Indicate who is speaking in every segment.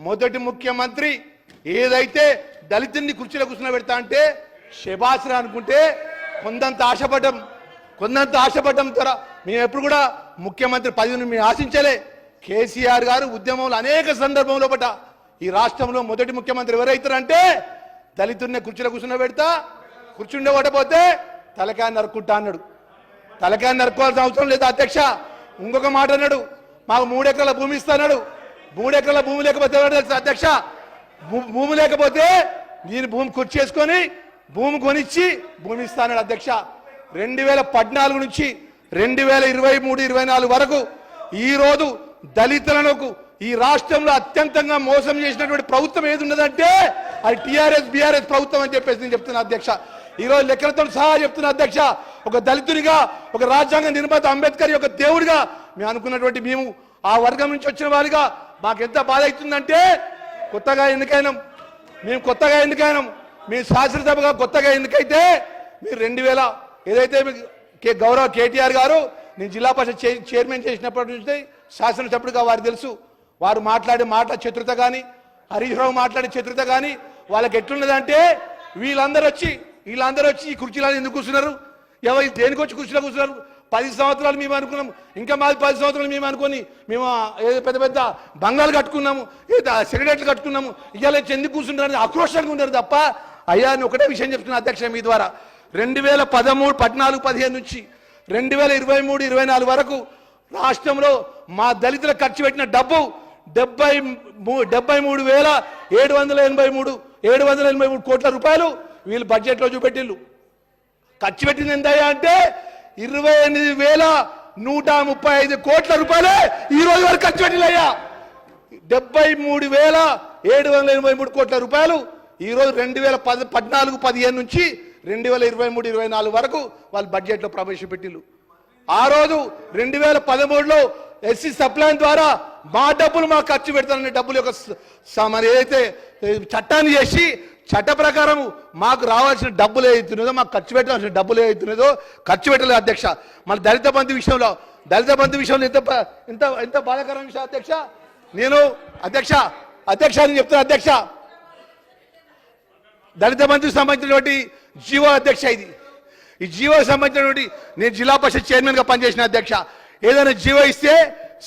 Speaker 1: మొదటి ముఖ్యమంత్రి ఏదైతే దళితుడిని కుర్చీలో కూర్చున్న పెడతా అంటే శబాస్రా అనుకుంటే కొందంత ఆశపడ్డం కొందంత ఆశపడ్డం ద్వారా మేము ఎప్పుడు కూడా ముఖ్యమంత్రి పదవిని మేము ఆశించలే. కేసీఆర్ గారు ఉద్యమంలో అనేక సందర్భంలో పట ఈ రాష్ట్రంలో మొదటి ముఖ్యమంత్రి ఎవరైతారంటే దళితుడిని కుర్చీలో కూర్చున్న పెడతా కూర్చుండే పడపోతే తలకాయ నరుక్కుంటా అన్నాడు. తలకాయ నరుక్కోవాల్సిన అవసరం లేదు అధ్యక్ష? ఇంకొక మాట అన్నాడు. మాకు మూడెకరాల భూమి ఇస్తాడు మూడెకరాల భూమి లేకపోతే అధ్యక్ష భూమి లేకపోతే నేను భూమి కొచ్చేసుకొని భూమి కొనిచ్చి భూమి ఇస్తానన్నాడు అధ్యక్ష. రెండు వేల పద్నాలుగు నుంచి రెండు వేల ఇరవై మూడు ఇరవై నాలుగు వరకు ఈ రోజు దళితులకు ఈ రాష్ట్రంలో అత్యంతంగా మోసం చేసినటువంటి ప్రభుత్వం ఏది ఉన్నదంటే అది టిఆర్ఎస్ బిఆర్ఎస్ ప్రభుత్వం అని చెప్పేసి నేను చెప్తున్నా అధ్యక్ష. ఈరోజు లెక్కలతో సహా చెప్తున్నా అధ్యక్ష ఒక దళితునిగా ఒక రాజ్యాంగ నిర్మాత అంబేద్కర్ యొక్క దేవుడిగా మేము అనుకున్నటువంటి మేము ఆ వర్గం నుంచి వచ్చిన వారిగా మాకెంత బాధ అవుతుందంటే కొత్తగా ఎన్నికైనాం మేము కొత్తగా ఎన్నికైనాం మీ శాసనసభగా కొత్తగా ఎన్నికైతే మీరు రెండు వేల ఏదైతే మీకు కే గౌరవ కేటీఆర్ గారు నేను జిల్లా పరిషత్ చైర్మన్ చేసినప్పటి నుంచి శాసనసభ్యుడిగా వారు తెలుసు. వారు మాట్లాడే మాట చతురత కానీ హరీష్ రావు మాట్లాడే చతురత కానీ వాళ్ళకి ఎట్లున్నదంటే వీళ్ళందరూ వచ్చి వీళ్ళందరూ వచ్చి ఈ కుర్చీలో ఎందుకు కూర్చున్నారు? ఎవరు దేనికి వచ్చి కుర్చీలో కూర్చున్నారు? పది సంవత్సరాలు మేము అనుకున్నాం. ఇంకా మాది పది సంవత్సరాలు మేము అనుకొని మేము ఏదో పెద్ద పెద్ద బంగాలు కట్టుకున్నాము ఏదో సిగరెట్లు కట్టుకున్నాము. ఇవాళ వచ్చి ఎందుకు కూర్చుంటారని ఆక్రోషంగా ఉన్నారు తప్ప అయ్యా అని ఒకటే విషయం చెప్తున్నా అధ్యక్ష మీ ద్వారా. రెండు వేల పదమూడు పద్నాలుగు పదిహేను నుంచి రెండు వేల ఇరవై మూడు ఇరవై నాలుగు వరకు రాష్ట్రంలో మా దళితుల ఖర్చు పెట్టిన డబ్బు డెబ్బై డెబ్బై మూడు వేల ఏడు వందల ఎనభై మూడు ఏడు వందల ఎనభై మూడు కోట్ల రూపాయలు వీళ్ళు బడ్జెట్లో చూపెట్టిళ్ళు. ఖర్చు పెట్టింది ఎంత అంటే ఇరవై ఎనిమిది వేల నూట ముప్పై ఐదు కోట్ల రూపాయలే ఈ రోజు వరకు ఖర్చు పెట్టిలయ్యా డెబ్బై మూడు వేల ఏడు వందల ఎనభై మూడు కోట్ల రూపాయలు ఈరోజు రెండు వేల పది పద్నాలుగు పదిహేను నుంచి రెండు వేల ఇరవై మూడు ఇరవై నాలుగు వరకు వాళ్ళు బడ్జెట్లో ప్రవేశపెట్టిల్లు ఆ రోజు రెండు వేల పదమూడులో ఎస్సీ సప్లైన్ ద్వారా మా డబ్బులు మాకు ఖర్చు పెడతాననే డబ్బులు యొక్క మరి ఏదైతే చట్టాన్ని చేసి చట్ట ప్రకారం మాకు రావాల్సిన డబ్బులు ఏదైతున్నదో మాకు ఖర్చు పెట్టాల్సిన డబ్బులు ఏదైతున్నదో ఖర్చు పెట్టలేదు అధ్యక్ష. మన దళిత బంధు విషయంలో దళిత బంధు విషయంలో ఎంత ఎంత ఎంత బాధాకరమైన విషయం అధ్యక్ష? నేను అధ్యక్ష అధ్యక్ష అని చెప్తున్నా అధ్యక్ష. దళిత బంధుకు సంబంధించినటువంటి జీవో అధ్యక్ష ఇది. ఈ జీవో సంబంధించినటువంటి నేను జిల్లా పరిషత్ చైర్మన్గా పనిచేసిన అధ్యక్ష. ఏదైనా జీవో ఇస్తే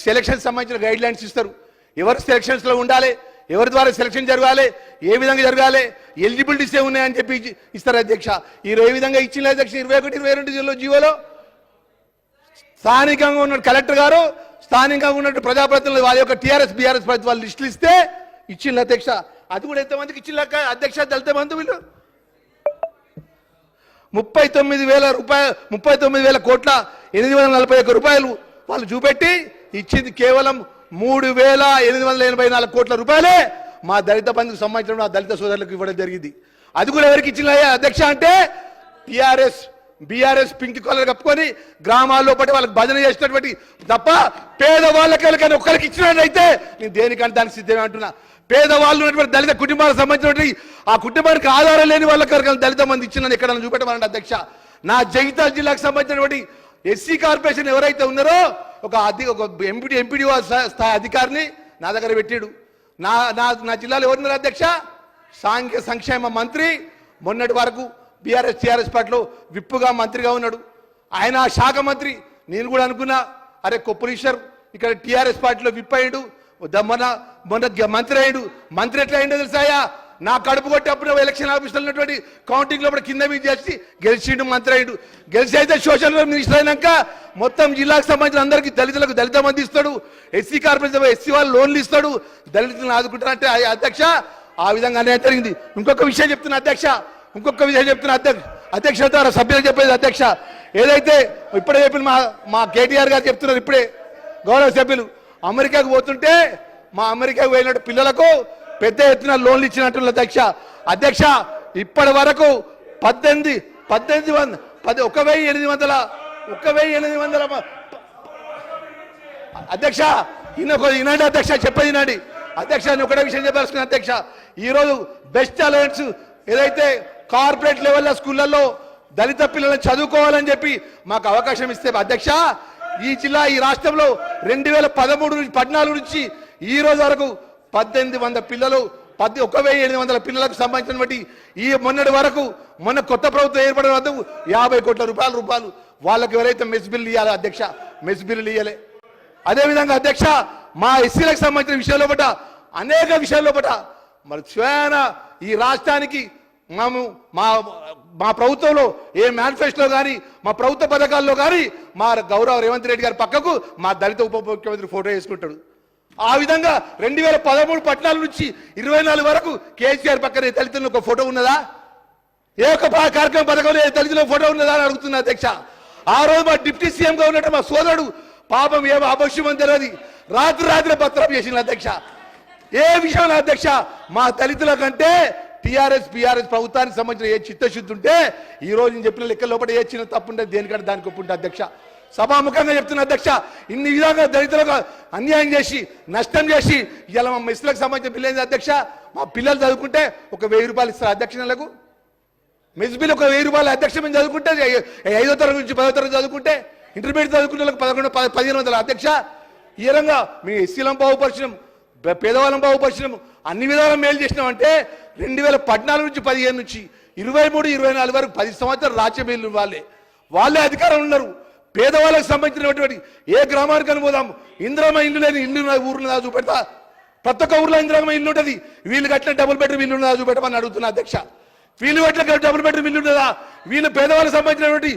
Speaker 1: సెలక్షన్ సంబంధించిన గైడ్ లైన్స్ ఇస్తారు. ఎవరు సెలక్షన్స్లో ఉండాలి? ఎవరి ద్వారా సెలక్షన్ జరగాలి? ఏ విధంగా జరగాలి? ఎలిజిబిలిటీస్ ఏ ఉన్నాయని చెప్పి ఇస్తారు అధ్యక్ష. ఈరోజు ఏ విధంగా ఇచ్చిన అధ్యక్ష? ఇరవై ఒకటి ఇరవై రెండు జిల్లా జీవోలో స్థానికంగా ఉన్న కలెక్టర్ గారు స్థానికంగా ఉన్నట్టు ప్రజాప్రతినిధులు వాళ్ళ యొక్క టీఆర్ఎస్ బీఆర్ఎస్ వాళ్ళు లిస్టులు ఇస్తే ఇచ్చిన అధ్యక్ష. అది కూడా ఎంతమందికి ఇచ్చిన అధ్యక్ష దళిత బంధువులు? ముప్పై తొమ్మిది వేల రూపాయలు ముప్పై తొమ్మిది వేల కోట్ల ఎనిమిది వందల నలభై ఒక్క రూపాయలు వాళ్ళు చూపెట్టి ఇచ్చింది కేవలం మూడు వేల ఎనిమిది వందల ఎనభై నాలుగు కోట్ల రూపాయలే మా దళిత బంధుకు సంబంధించిన మా దళిత సోదరులకు ఇవ్వడం జరిగింది. అది కూడా ఎవరికి ఇచ్చిన అధ్యక్ష అంటే టిఆర్ఎస్ బీఆర్ఎస్ పింక్ కలర్ కప్పుకొని గ్రామాల్లో పట్టి వాళ్ళకి భజన చేసినటువంటి తప్ప పేదవాళ్ళకి ఎవరికైనా ఒక్కరికి ఇచ్చినట్లయితే నేను దేనికంటే దానికి సిద్ధమే అంటున్నా. పేదవాళ్ళు ఉన్నటువంటి దళిత కుటుంబాలకు సంబంధించినటువంటి ఆ కుటుంబానికి ఆధారం లేని వాళ్ళకి ఎవరికైనా దళిత మంది ఇచ్చిన ఇక్కడ చూపెట్టమనండి అధ్యక్ష. నా జగితాల జిల్లాకు సంబంధించినటువంటి ఎస్సీ కార్పొరేషన్ ఎవరైతే ఉన్నారో ఒక అధి ఒక ఎంపీ ఎంపీడీ స్థాయి అధికారిని నా దగ్గర పెట్టాడు. నా నా నా జిల్లాలో ఎవరున్నారు అధ్యక్ష? సాంఘిక సంక్షేమ మంత్రి మొన్నటి వరకు బీఆర్ఎస్ టీఆర్ఎస్ పార్టీలో విప్పుగా మంత్రిగా ఉన్నాడు. ఆయన శాఖ మంత్రి నేను కూడా అనుకున్నా అరే కొప్పులీశ్వర్ ఇక్కడ టీఆర్ఎస్ పార్టీలో విప్ అయ్యాడు. మొన్న మొన్న గ- మంత్రి అయ్యాడు. మంత్రి ఎట్లా అయిందో తెలుసాయా నా కడుపు కొట్టేప్పుడు ఎలక్షన్ ఆఫీసులో ఉన్నటువంటి కౌంటింగ్లో కూడా కింద మీద చేసి గెలిచిండు మంత్రి అయ్యాడు. గెలిచి అయితే సోషల్ మినిస్టర్ అయినాక మొత్తం జిల్లాకు సంబంధించిన అందరికీ దళితులకు దళిత మంది ఇస్తాడు. ఎస్సీ కార్పొరేషన్ ఎస్సీ వాళ్ళు లోన్లు ఇస్తాడు. దళితులను ఆదుకుంటారంటే ఆ అధ్యక్ష ఆ విధంగా అన్యాయం జరిగింది. ఇంకొక విషయం చెప్తున్నా అధ్యక్ష ఇంకొక విషయం చెప్తున్నా అధ్యక్ష అధ్యక్ష ద్వారా సభ్యులు చెప్పేది అధ్యక్ష. ఏదైతే ఇప్పుడే చెప్పిన మా మా కేటీఆర్ గారు చెప్తున్నారు ఇప్పుడే గౌరవ సభ్యులు అమెరికాకు పోతుంటే మా అమెరికాకు పోయినట్టు పిల్లలకు పెద్ద ఎత్తున లోన్లు ఇచ్చినట్టు అధ్యక్ష. అధ్యక్ష ఇప్పటి వరకు పద్దెనిమిది పద్దెనిమిది వంద పది ఒక వెయ్యి ఎనిమిది వందల ఒక వెయ్యి ఎనిమిది వందల అధ్యక్ష ఈయన ఒక- ఈనాడు అధ్యక్ష చెప్పేది ఈనాడు. అధ్యక్ష నేను ఒకటే విషయం చెప్పాల్సిన అధ్యక్ష. ఈరోజు బెస్ట్ అలయన్స్ ఏదైతే కార్పొరేట్ లెవెల్లో స్కూళ్ళల్లో దళిత పిల్లలను చదువుకోవాలని చెప్పి మాకు అవకాశం ఇస్తే అధ్యక్ష ఈ జిల్లా ఈ రాష్ట్రంలో రెండు వేల పదమూడు నుంచి పద్నాలుగు నుంచి ఈ రోజు వరకు పద్దెనిమిది వంద పిల్లలు పది ఒక వెయ్యి ఎనిమిది వందల పిల్లలకు సంబంధించినటువంటి ఈ మొన్నటి వరకు మొన్న కొత్త ప్రభుత్వం ఏర్పడిన వద్ద యాభై కోట్ల రూపాయల రూపాయలు వాళ్ళకి ఎవరైతే మెస్ బిల్లు ఇవ్వాలి అధ్యక్ష మెస్ బిల్లు ఇవ్వలే అదేవిధంగా అధ్యక్ష మా ఎస్సీలకు సంబంధించిన విషయంలో పట అనేక విషయాల్లో పట మరి స్వయాన ఈ రాష్ట్రానికి మేము మా మా ప్రభుత్వంలో ఏ మేనిఫెస్టోలో కానీ మా ప్రభుత్వ పథకాల్లో కానీ మా గౌరవ రేవంత్ రెడ్డి గారి పక్కకు మా దళిత ఉప ముఖ్యమంత్రి ఫోటో వేసుకుంటాడు. ఆ విధంగా రెండు వేల పదమూడు పట్టణాల నుంచి ఇరవై నాలుగు వరకు కేసీఆర్ పక్కన దళితులను ఒక ఫోటో ఉన్నదా? ఏ ఒక్క కార్యక్రమం పథకంలో దళితుల ఫోటో ఉన్నదా అని అడుగుతున్నా అధ్యక్ష. ఆ రోజు మా డిప్యూటీ సీఎం గా ఉన్నట్టు మా సోదరుడు పాపం ఏమో అని తెలియదు. రాత్రి రాత్రి పత్రం చేసిన అధ్యక్ష. ఏ విషయంలో అధ్యక్ష మా దళితుల కంటే టిఆర్ఎస్ పిఆర్ఎస్ ప్రభుత్వానికి సంబంధించిన ఏ చిత్తశుద్ధి ఉంటే ఈ రోజు నేను చెప్పిన లెక్క లోపల ఏ చిన్న తప్పు ఉంటే దేనికంటే దానికి ఒప్పు ఉంటే అధ్యక్ష. సభాముఖంగా చెప్తున్న అధ్యక్ష ఇన్ని విధంగా దళితులకు అన్యాయం చేసి నష్టం చేసి ఇలా మా మెస్సులకు సంబంధించిన బిల్లు ఏంది అధ్యక్ష? మా పిల్లలు చదువుకుంటే ఒక వెయ్యి రూపాయలు ఇస్తారు అధ్యక్ష నెలకు. మెస్ బిల్ ఒక వెయ్యి రూపాయలు అధ్యక్ష మేము చదువుకుంటే ఐదో తరగతి నుంచి పదో తరగతి చదువుకుంటే ఇంటర్మీడియట్ చదువుకునే వాళ్ళకి పదకొండు పదిహేను వందల అధ్యక్ష? ఈ విధంగా మీ ఎస్సీలం బాగుపరిచినాం పేదవాళ్ళం బాగుపరిచినాం అన్ని విధాలు మేలు చేసినామంటే రెండు వేల పద్నాలుగు నుంచి పదిహేను నుంచి ఇరవై మూడు ఇరవై నాలుగు వరకు పది సంవత్సరాలు రాజ్య వాళ్ళే వాళ్ళే అధికారం ఉన్నారు. పేదవాళ్ళకి సంబంధించినటువంటి ఏ గ్రామానికి అనుకోదాం పోదాం. ఇంద్రమ ఇల్లు లేని ఇల్లు నా ఊర్లో నా చూపెడతా. ప్రతి ఒక్క ఊర్లో ఇంద్రమ ఇల్లు ఉంటుంది. వీళ్ళు కట్టిన డబుల్ బెడ్రూమ్ ఇల్లు ఉన్నదా చూపెట్టమని అడుగుతున్నా అధ్యక్ష. వీళ్ళు కట్టిన డబుల్ బెడ్రూమ్ ఇల్లు ఉన్నదా? వీళ్ళు పేదవాళ్ళకి సంబంధించినటువంటి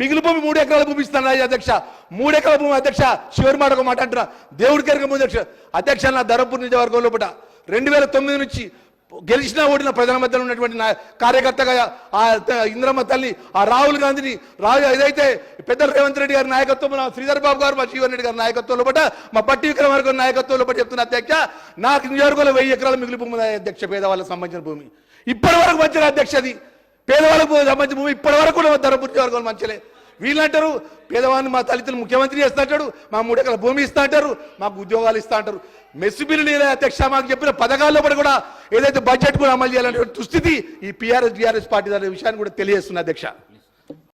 Speaker 1: మిగిలి భూమి మూడు ఎకరాల భూమి ఇస్తాను అధ్యక్ష. మూడు ఎకరాల భూమి అధ్యక్ష చివరి మాట ఒక మాట అంటున్నా. దేవుడికి ఎరగ ముందు అధ్యక్ష. అధ్యక్ష నా ధరపూర్ నియోజకవర్గం లోపల రెండు వేల తొమ్మిది నుంచి గెలిచిన ఓడిన ప్రజల మధ్యలో ఉన్నటువంటి నా కార్యకర్తగా ఆ ఇంద్రమ్మ తల్లి ఆ రాహుల్ గాంధీని రాజు ఏదైతే పెద్ద రేవంత్ రెడ్డి గారి నాయకత్వం శ్రీధర్ బాబు గారు మా జీవన్ రెడ్డి గారి నాయకత్వంలో పట్ట మా పట్టి విక్రమార్క నాయకత్వంలో పట్టి చెప్తున్న అధ్యక్ష నాకు నియోజకవర్గంలో వెయ్యి ఎకరాల మిగిలి భూమి అధ్యక్ష పేదవాళ్ళకి సంబంధించిన భూమి. ఇప్పటి వరకు మంచిగా అధ్యక్ష అది. పేదవాళ్ళకు సంబంధించిన భూమి ఇప్పటి వరకు కూడా ధర్మపురి నియోజకవర్గంలో మంచిలే. వీళ్ళంటారు పేదవాడిని మా తల్లిదండ్రులు ముఖ్యమంత్రి చేస్తా అంటాడు మా మూడు ఎకరాల భూమి ఇస్తా అంటారు మాకు ఉద్యోగాలు ఇస్తా అంటారు. మెస్సు నీళ్ళ అధ్యక్ష మాకు చెప్పిన పథకాల్లో కూడా ఏదైతే బడ్జెట్ కూడా అమలు చేయాలనే దుస్థితి ఈ పిఆర్ఎస్ డిఆర్ఎస్ పార్టీ దాని విషయాన్ని కూడా తెలియజేస్తున్న అధ్యక్ష.